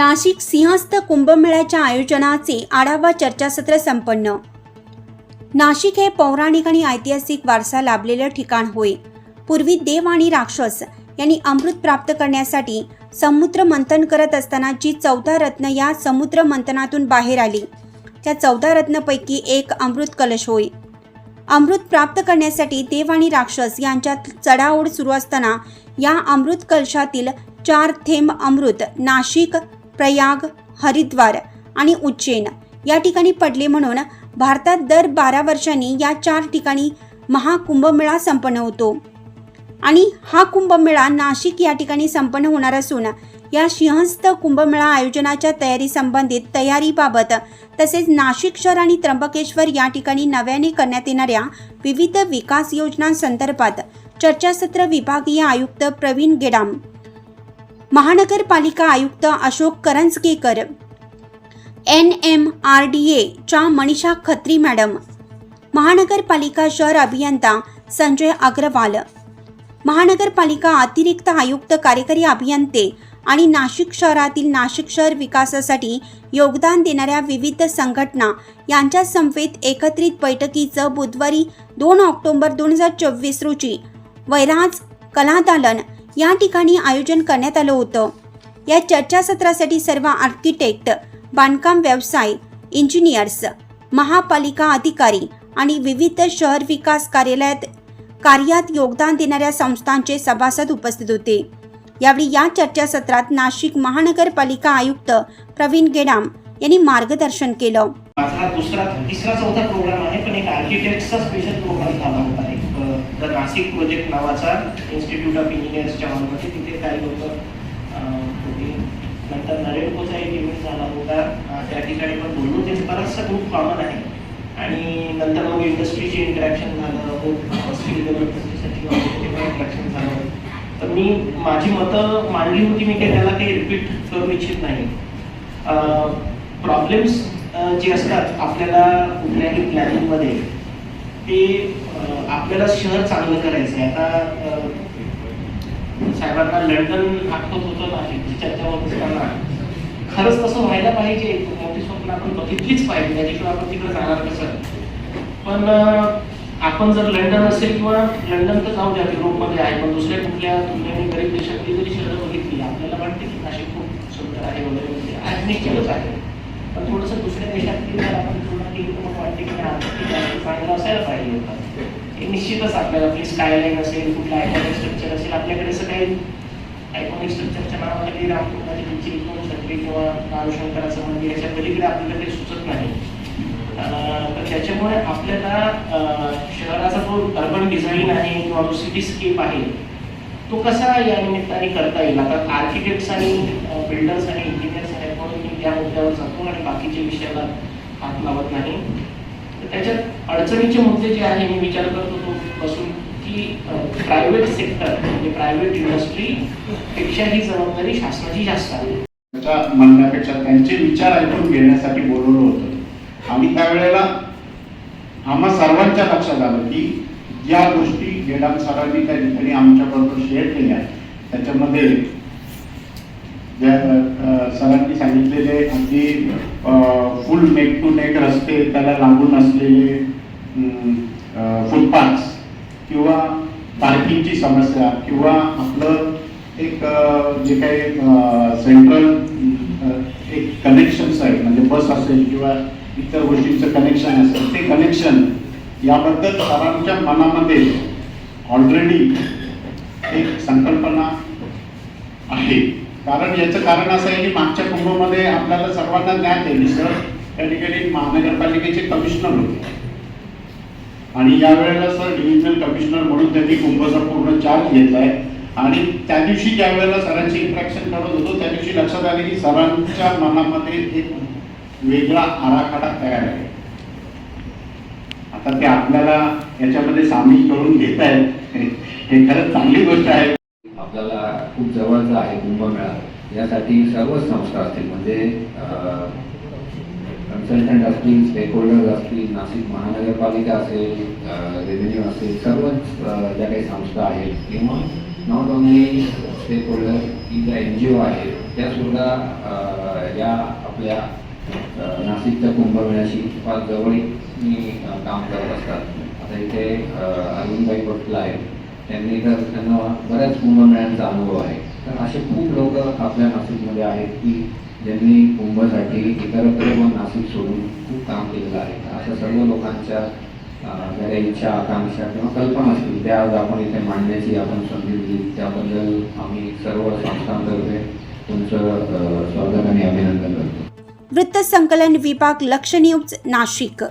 नाशिक सिंहस्थ कुंभमेळ्याच्या आयोजनाचे आढावा चर्चासत्र संपन्न. नाशिक हे पौराणिक आणि ऐतिहासिक वारसा लाभलेलं ठिकाण होय. पूर्वी देव आणि राक्षस यांनी अमृत प्राप्त करण्यासाठी समुद्र मंथन करत असताना जी चौदा रत्न या समुद्र मंथनातून बाहेर आली त्या चौदा रत्नपैकी एक अमृत कलश होय. अमृत प्राप्त करण्यासाठी देव आणि राक्षस यांच्यात चढाओढ सुरू असताना या अमृत कलशातील चार थेंब अमृत नाशिक प्रयाग हरिद्वार आणि उज्जैन या ठिकाणी पडले म्हणून भारतात दर बारा वर्षांनी या चार ठिकाणी महाकुंभमेळा संपन्न होतो. आणि हा कुंभमेळा नाशिक या ठिकाणी संपन्न होणार असून या सिंहस्थ कुंभमेळा आयोजनाच्या तयारी संबंधित तयारीबाबत तसेच नाशिक शहर आणि त्र्यंबकेश्वर या ठिकाणी नव्याने करण्यात येणाऱ्या विविध विकास योजनांसंदर्भात चर्चासत्र विभागीय आयुक्त प्रवीण गेडाम महानगरपालिका आयुक्त Ashok Karanjkekar N M R D एच्या मनीषा खत्री मॅडम महानगरपालिका शहर अभियंता संजय अग्रवाल महानगरपालिका अतिरिक्त आयुक्त कार्यकारी अभियंते आणि नाशिक शहरातील नाशिक शहर विकासासाठी योगदान देणाऱ्या विविध संघटना यांच्या समवेत एकत्रित बैठकीचं बुधवारी दोन ऑक्टोबर दोन हजार चोवीस रोजी वैराज कलादालन या ठिकाणी आयोजन करण्यात आलं होतं. या चर्चासत्रासाठी सर्व आर्किटेक्ट बांधकाम व्यवसाय इंजिनियर्स महापालिका अधिकारी आणि विविध शहर विकास कार्यालयात कार्यात योगदान देणाऱ्या संस्थांचे सभासद उपस्थित होते. यावेळी या चर्चासत्रात नाशिक महानगरपालिका आयुक्त प्रवीण गेडाम यांनी मार्गदर्शन केलं. माझा दुसरा तिसरा चौथा प्रोग्राम आहे पण एक आर्किटेक्टचा स्पेशल प्रोग्राम झाला होता तर द नाशिक प्रोजेक्ट नावाचा इन्स्टिट्यूट ऑफ इंजिनियर्सच्या हॉलमध्ये तिथे काही लोक होते नंतर नरेंद्रचा एक इव्हेंट झाला होता. त्या ठिकाणी पण बोललो. ते बराचसा ग्रुप कॉमन आहे. आणि नंतर मग इंडस्ट्रीचे इंटरॅक्शन झालं. स्किल डेव्हलपमेंटसाठी इंटरॅक्शन झालं. तर मी माझी मतं मांडली होती मी काही त्याला काही रिपीट करू इच्छित नाही. प्रॉब्लेम्स जे असतात आपल्याला कुठल्याही प्लॅनिंगमध्ये ते आपल्याला शहर चांगलं करायचं आहे. आता साहेबांना लंडन आठवत होतं नाही चर्चा होत असताना खरंच तसं व्हायला पाहिजे. मोठी स्वप्न आपण बघितलीच पाहिजे. त्याच्याशिवाय आपण तिकडे जाणार कसं? पण आपण जर लंडन असेल किंवा लंडन तर जाऊ द्या युरोपमध्ये आहे पण दुसऱ्या कुठल्या तुलनेने गरीब देशातली जरी शहरं बघितली आपल्याला वाटते की नाशिक खूप सुंदर आहे वगैरे म्हणजे वगैरे आहे निश्चितच आहे. पण थोडंसं दुसऱ्या देशात जर आपण असायला पाहिजे होता. हे निश्चितच आपल्याला आपली स्कायलाईन असेल कुठलं आयकॉनिक स्ट्रक्चर असेल आपल्याकडे सगळे आयकॉनिक स्ट्रक्चरच्या नावाखाली रामकुंडाची रामकुमारी तुमची दोन छत्री किंवा नारुशंकराचं मंदिर याच्या पलीकडे आपल्याला काही सुचत नाही. तर त्याच्यामुळे आपल्याला शहराचा जो अर्बन डिझाईन आहे किंवा जो सिटीस्केप आहे तो कसा या निमित्ताने करता येईल? आता आर्किटेक्ट्स आणि बिल्डर्स आणि इंजिनियर्स आहेत म्हणून मी त्या मुद्द्यावर जातो आणि बाकीच्या विषयाला हात लावत नाही त्याच्यात अडचणीचे मुद्दे जे आहे मी विचार करत होतो बसून की प्रायव्हेट सेक्टर म्हणजे प्रायव्हेट इंडस्ट्री पेक्षा ही जबाबदारी शासनाची जास्त आहे. म्हणण्यापेक्षा त्यांचे विचार ऐकून घेण्यासाठी बोलवलं होतं. आम्ही त्यावेळेला आम्हा सर्वांच्या लक्षात आलं की ज्या गोष्टी गेडाम सरांनी त्या ठिकाणी आमच्याबरोबर शेअर केल्या त्याच्यामध्ये ज्या सरांनी सांगितलेले अगदी फुल नेक टू नेक रस्ते त्याला लागून असलेले फुटपाथ किंवा पार्किंगची समस्या किंवा आपलं एक जे काही सेंट्रल एक कनेक्शन्स आहेत म्हणजे बस असेल किंवा इतर गोष्टींचं कनेक्शन असेल ते कनेक्शन याबद्दल सरांच्या मनामध्ये ऑलरेडी एक संकल्पना आहे. कारण याचं कारण असं आहे की मागच्या कुंभमध्ये आपल्याला सर्वांना ज्ञात आहे. सर त्या ठिकाणी महानगरपालिकेचे कमिशनर होते. आणि यावेळेला सर डिव्हिजनल कमिशनर म्हणून त्यांनी कुंभचा पूर्ण चार्ज घेतलाय. आणि त्या दिवशी ज्या वेळेला सरांची इंट्रॅक्शन करत होतो त्या दिवशी लक्षात आले की सरांच्या मनामध्ये एक वेगळा आराखडा तयार आहे. आता ते आपल्याला याच्यामध्ये सामील करून घेत आहेत हे खरंच चांगली गोष्ट आहे. आपल्याला खूप जवळचा आहे कुंभमेळा यासाठी सर्व संस्था असतील म्हणजे कन्सल्टंट असतील स्टेक होल्डर्स असतील नाशिक महानगरपालिका असेल रेव्हेन्यू असेल सर्वच ज्या काही संस्था आहेत किंवा नॉट ओनली स्टेक होल्डर की ज्या एन जी ओ आहेत त्यासुद्धा या आपल्या नाशिकच्या कुंभमेळ्याशी फार जवळीकनी काम करत असतात. आता इथे अ, अरविंदभाई पटला आहेत. त्यांनी तर त्यांना बऱ्याच कुंभमेळ्यांचा अनुभव आहे. तर असे खूप लोक आपल्या नाशिकमध्ये आहेत की ज्यांनी कुंभसाठी इतरत्र व नाशिक सोडून खूप काम केलेलं आहे. अशा सर्व लोकांच्या ज्या इच्छा आकांक्षा किंवा कल्पना असतील त्या आज आपण इथे मांडण्याची आपण संधी दिली. त्याबद्दल आम्ही सर्व संस्थांतर्फे तुमचं स्वागत आणि अभिनंदन करतो. वृत्तसंकलन विभाग लक्ष न्यूज नाशिक.